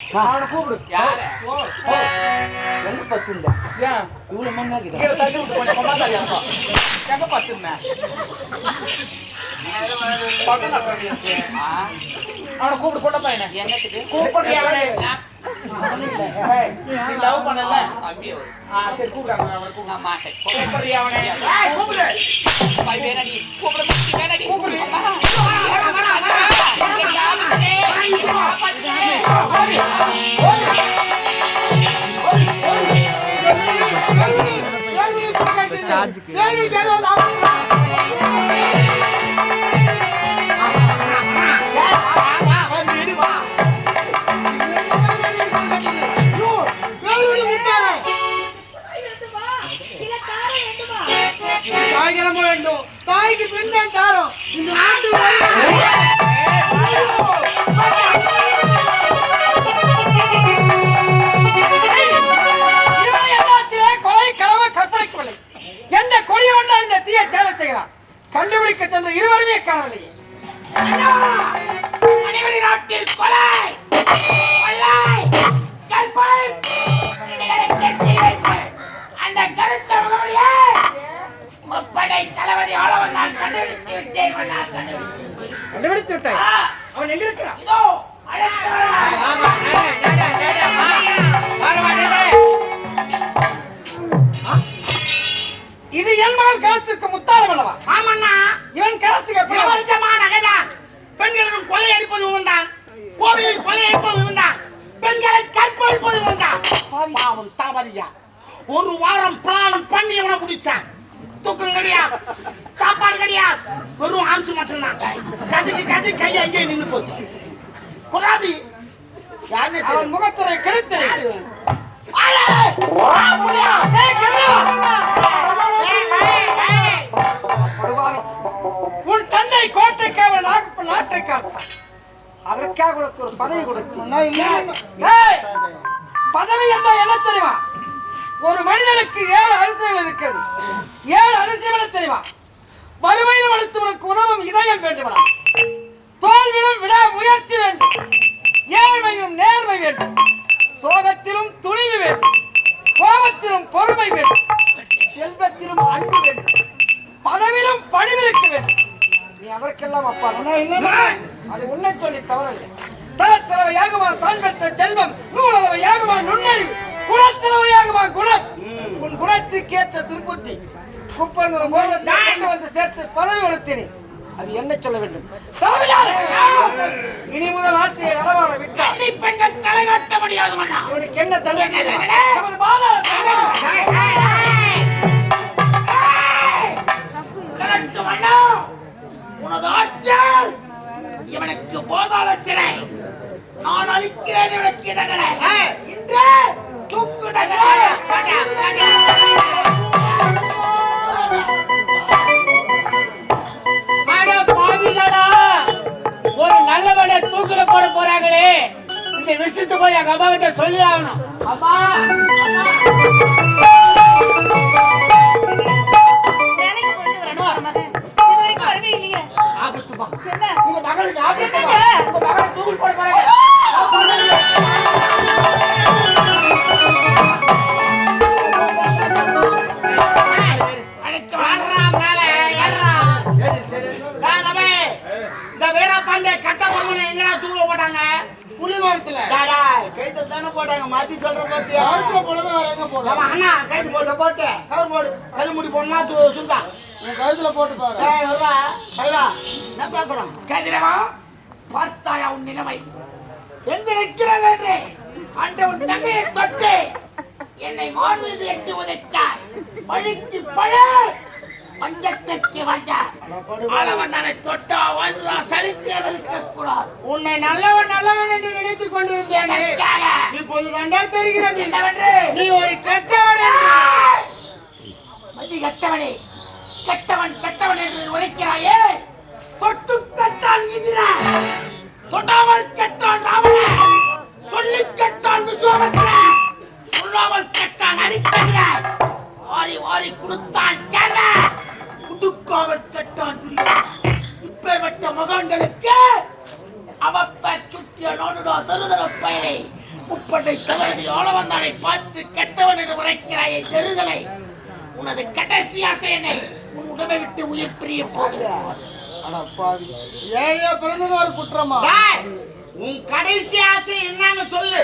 அவனை கூப்பிடு. யாரு? எங்க பத்துந்த ஏன் இவ்வளவு மண்ணாக்குதா எங்க. ஆ, அவனை கூப்பிடு கொண்ட பையனை என்னத்துக்கு? கூப்பிடு அவனை. லவ் பண்ணல? தம்பி ஆ சரி கூப்பிடாங்க அவனை கூப்பிடு. மாட்டேன். கூப்பிடு அவனை? கூப்பிடு. கூப்பிட. கூப்பிடு. கண்டுபிடித்து விட்டாய் அவன் எங்க இருக்கிறான்? இதோ என் மகள் கருத்துக்கு முத்தாரம் அல்லவா? ஆமண்ணா. இவன் கருத்துக்கு இலவசமான நகைதான். பெண்களிடம் கொள்ளை அடிப்பது இவன்தான் கோவிலில் கொள்ளை அடிப்பது இவன்தான் பெண்களை கற்பழிப்பது இவன்தான் பாவம் தாபதியா ஒரு வாரம் பிளான் பண்ணி இவனை முடிச்சான் தூக்கம் கிடையாது. கிடையாது வெறும் ஆம்சு மட்டும்தான். கசக்கி கசக்கி கை அங்கேயே நின்று போச்சு. குலாபி யாருன்னு அவன் முகத்துறை புள்ளியா! உன் தந்தை கோட்டைக்காக நாட்டை காத்தான் அதற்காக உனக்கு ஒரு பதவி கொடுத்து. பதவி என்றால் என்ன தெரியுமா? ஒரு மனிதனுக்கு ஏழு அரிசிகள் இருக்கிறது. ஏழு என்ன தெரியுமா? வறுமையில் வளர்த்து உனக்கு உதவும் இதயம் வேண்டுமா தோல்வியிலும் விட முயற்சி வேண்டும். ஏழ்மையிலும் நேர்மை வேண்டும். சோகத்திலும் துணிவு வேண்டும். கோபத்திலும் பொறுமை வேண்டும். செல்வத்திலும் அன்பு வேண்டும். பதவியிலும் பணிவிருக்க வேண்டும். நீ அதற்கெல்லாம் அப்பா அது உன்னை சொல்லி தவறவில்லை தரத்தளவை யாகுமான் தான் பெற்ற செல்வம் நூலளவை யாகுமான் நுண்ணறிவு குலத்தளவை யாகுமான் குணம். உன் குணத்துக்கேற்ற துர்புத்தி. குப்பன் ஒரு கோபத்தை கொண்டு வந்து சேர்த்து பதவி கொடுத்தேன் அது என்ன சொல்ல வேண்டும்! இனி முதல் ஆட்சியை நடவாட கன்னி பெண்கள் தலை காட்ட முடியாது என்ன தண்டனை. விஷயத்தை போய் எங்க அம்மா கிட்ட சொல்லி ஆகணும் அம்மா ஆபத்துமா உங்க மகளுக்கு ஆபத்துமா போட்டு என்ன பேசுறான்? கதிரவா பார்த்தாயா உன் நிலைமை? எங்கு நிற்கிறது என்று? அன்று உன் தங்கையை தொட்டு என்னை மீது எட்டி உதைத்தார் பழிக்கு பழ பஞ்சத்திற்கு வந்த ஆளவன் தன்னை தொட்டா சலித்து இருக்க கூடாது உன்னை நல்லவன் நல்லவன் என்று நினைத்துக் கொண்டிருந்தேனே. இப்போது கண்டா தெரிகிறது. என்னவென்று? நீ ஒரு கெட்டவன் மதி கெட்டவனே. கெட்டவன் கெட்டவன் என்று உரைக்கிறாயே. தொட்டு உயிர் பிரிய பாவி. ஏழையா பிறந்தது ஒரு குற்றமா உன் கடைசி ஆசை என்னன்னு சொல்லு.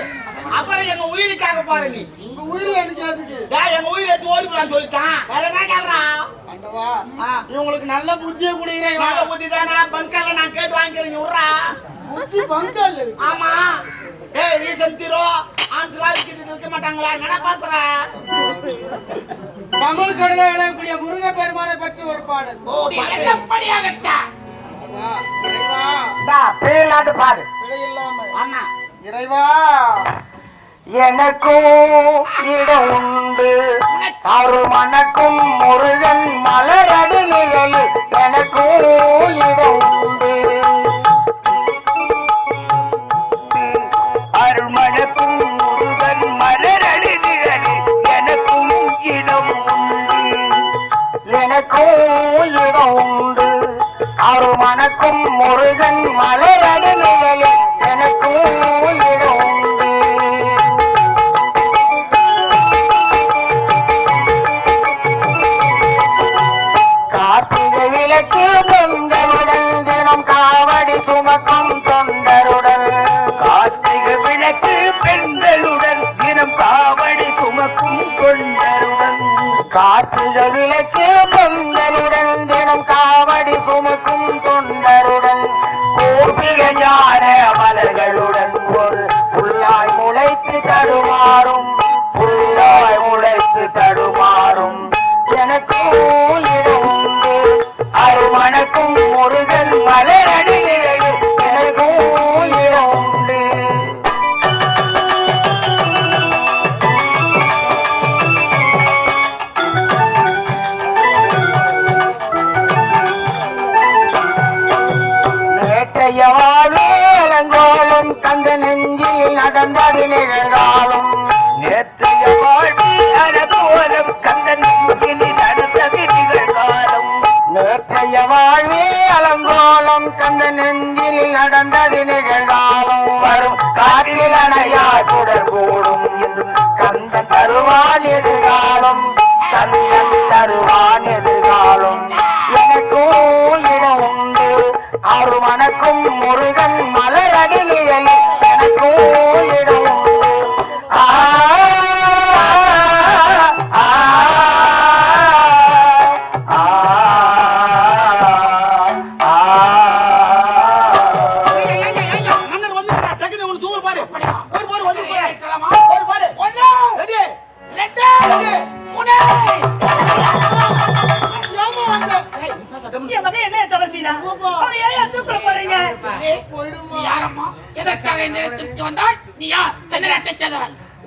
அப்புறம் எங்க உயிருக்காக பாரு நீ. உங்க உயிர் எனக்கு எதுக்கு? எங்க உயிர் எடுத்து ஓடி போலான்னு சொல்லிட்டான் வேற என்ன ஆண்டவா இவங்களுக்கு நல்ல புத்தியை கொடுக்கிறேன் நல்ல புத்தி தானே? பங்கல்ல நான் கேட்டு வாங்கிக்கிறேன் விட்றா புத்தி பங்கல் ஆமா. ஏய் ரீசன் தீரோ ஆன்சரா விக்கிட்டு இருக்க மாட்டாங்களா? என்னடா பாக்குற தமிழ் கடலை விளையக்கூடிய முருக பெருமானை ஆமா. இறைவா. எனக்கும் இடம் உண்டு. அருள் மணக்கும் முருகன் மலரடி நிழல். எனக்கும் இடம் உண்டு. எனக்கும் இடம் உண்டு அருள் முருகன் மலரடி நிழல் எனக்கும் இடம் உண்டு கார்த்திகை விளக்கு பெண்களுடன் தினம் காவடி சுமக்கும் தொண்டருடன். கார்த்திகை விளக்கு பெண்களுடன் தினம் காவடி சுமக்கும் தொண்டருடன். கார்த்திகை விளக்கு நடந்தது நிகழ்ந்தாலும் வரும் காற்றில் அணையா சுடர் கூடும். என்றும் கந்த தருவான் எதிர்காலம் கந்தன் தருவான் எதிர்காலம். எனக்கும் இடம் உண்டு. அருமணக்கும் முருகன் மலரடிலியல்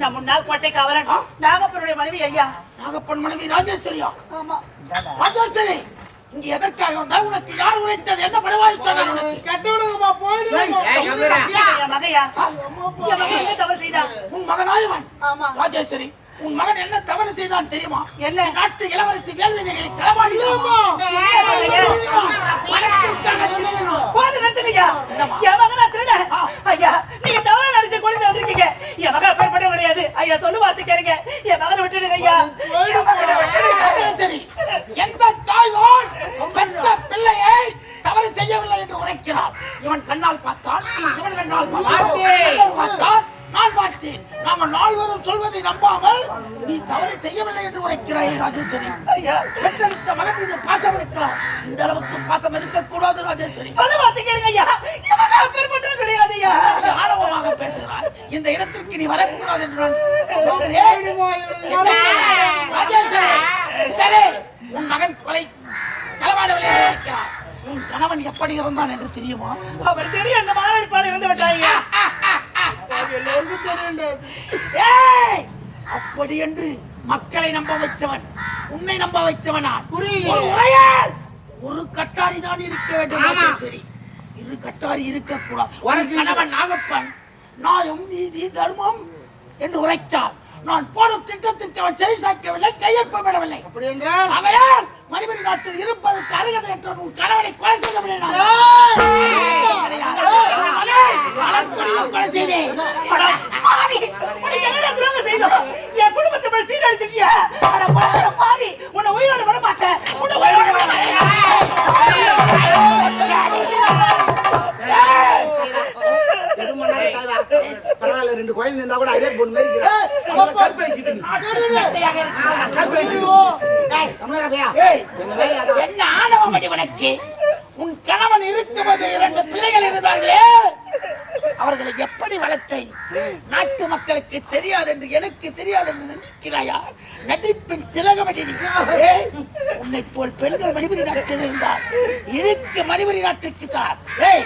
நான் முன்னாள் கோட்டை காவலன் நாகப்பனுடைய மனைவி ஐயா. நாகப்பன் மனைவி ராஜேஸ்வரியா? ராஜேஸ்வரி இங்க எதற்காக வந்தா உனக்கு யார் உரைத்தது? எந்த படவாய் சொன்னார் உனக்கு? கெட்டவனுங்கம்மா போயிடுங்கம்மா என் மகையா? என் மகன் என்ன தவறு செய்தான்? உன் மகனாயவன். ஆமா. ராஜேஸ்வரி உன் மகன் என்ன தவறு செய்தான் தெரியுமா? என்ன? நாட்டு இளவரசி வேல்வினைகளை களவாடி பணத்திற்காக திருடினான். போது நிறுத்துங்கய்யா என் மகன் திருட. ஐயா நீங்க தவறு கொண்டு வந்திருக்கீங்க என் மகன் அப்பேற்பட்ட கிடையாது. ஐயா சொல்லு வார்த்தை கேளுங்க. என் மகனை விட்டுடுங்க ஐயா. எந்த தாய்தான் பெத்த பிள்ளையை தவறு செய்யவில்லை என்று உரைக்கிறார் இவன் கண்ணால் பார்த்தான் இவன் கண்ணால் பார்த்தான். நான் பார்த்தேன். நாம நால்வரும் சொல்வதை நம்பாமல் நீ தவறு செய்யவில்லை என்று உரைக்கிறாய் ராஜேஸ்வரி. பெற்றெடுத்த மகன் மீது பாசம் இருக்கலாம் இந்த அளவுக்கு பாசம் இருக்கக்கூடாது ராஜேஸ்வரி. சொல்லு வார்த்தை கேளுங்க ஐயா. ஆணவமாக பேசுகிறாய். இந்த இடத்திற்கு நீ வரக்கூடாது என்று சரி உன் மகன் கொலை களவாடவில்லை என்று உரைக்கிறார் உன் கணவன் எப்படி இருந்தான் என்று தெரியுமா? அவர் தெரியும் அந்த மாரடிப்பால் இருந்து விட்டாங்க எல்லாருக்கும் தெரியும்டா ஏய்! அப்படி என்று மக்களை நம்ப வைத்தவன் உன்னை நம்ப வைத்தவனா? ஒரு உரையால் ஒரு கட்டாரி தான் இருக்க வேண்டும். இரு கட்டாரி இருக்கக்கூடாது கணவன் நாகப்பன் நாயம் நீதி தர்மம் என்று உரைத்தார். நான் போன திட்டத்திற்கு அவன் சரி சாய்க்கவில்லை கையொப்பமிடவில்லை அப்படி என்றால்? அவையார் மனிதன் நாட்டில் இருப்பதற்கு அருகதையற்ற உன் கணவனை கொலை செய்யவில்லை கொலை செய்தேன். என் குடும்பத்தை சீரழிச்சிட்டியா பயந்து இருந்தா கூட ஐரேட் பொண்ணு மாதிரி என்ன ஆணவம் படி உனக்கு? உன் கணவன் இருக்குவது இரண்டு பிள்ளைகள் இருந்தார்களே. அவர்களை எப்படி வளர்த்தை நாட்டு மக்களுக்கு தெரியாது என்று எனக்கு தெரியாது என்று நினைக்கிறாயா? நடிப்பின் திலகமடி உன்னை போல் பெண்கள் மணிபுரி நாட்டில் இருந்தார் இருக்கு மணிபுரி நாட்டிற்கு தான். ஏய்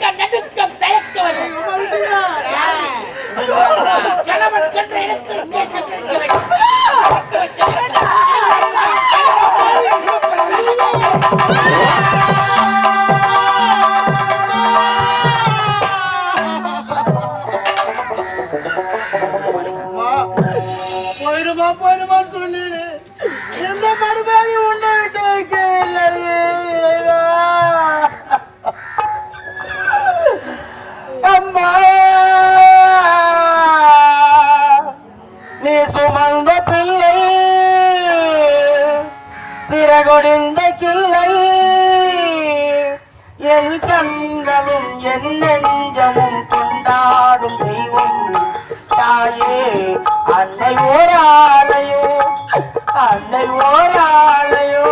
நெஞ்சமும் கொண்டாடும் தெய்வம் தாயே. அன்னை ஓராலையோ அன்னை ஓராலையோ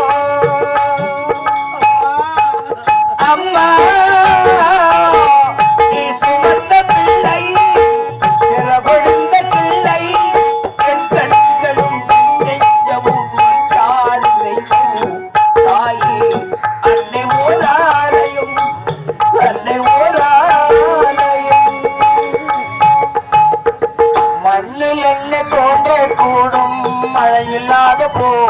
போகும்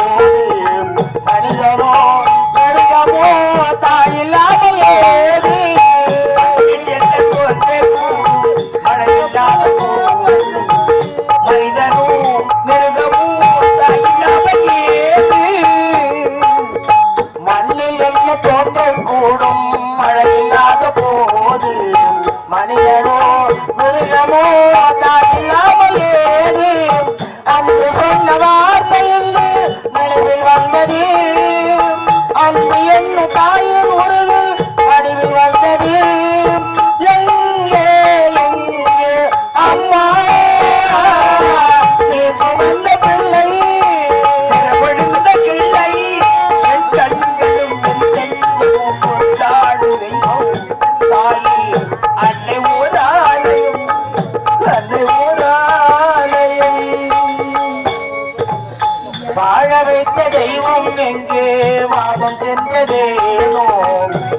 தெய்வம் எங்கே? வாதம் சென்றதே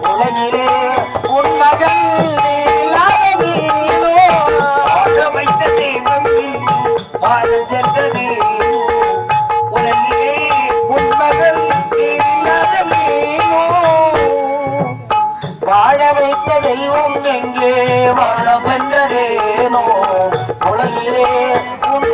உலகிலே உன்மகன் வாதம் சென்றது உலகிலே உன்மகன் வாழ வைத்த தெய்வம் எங்கே? வாழ சென்றதேனோ உலகிலே உன்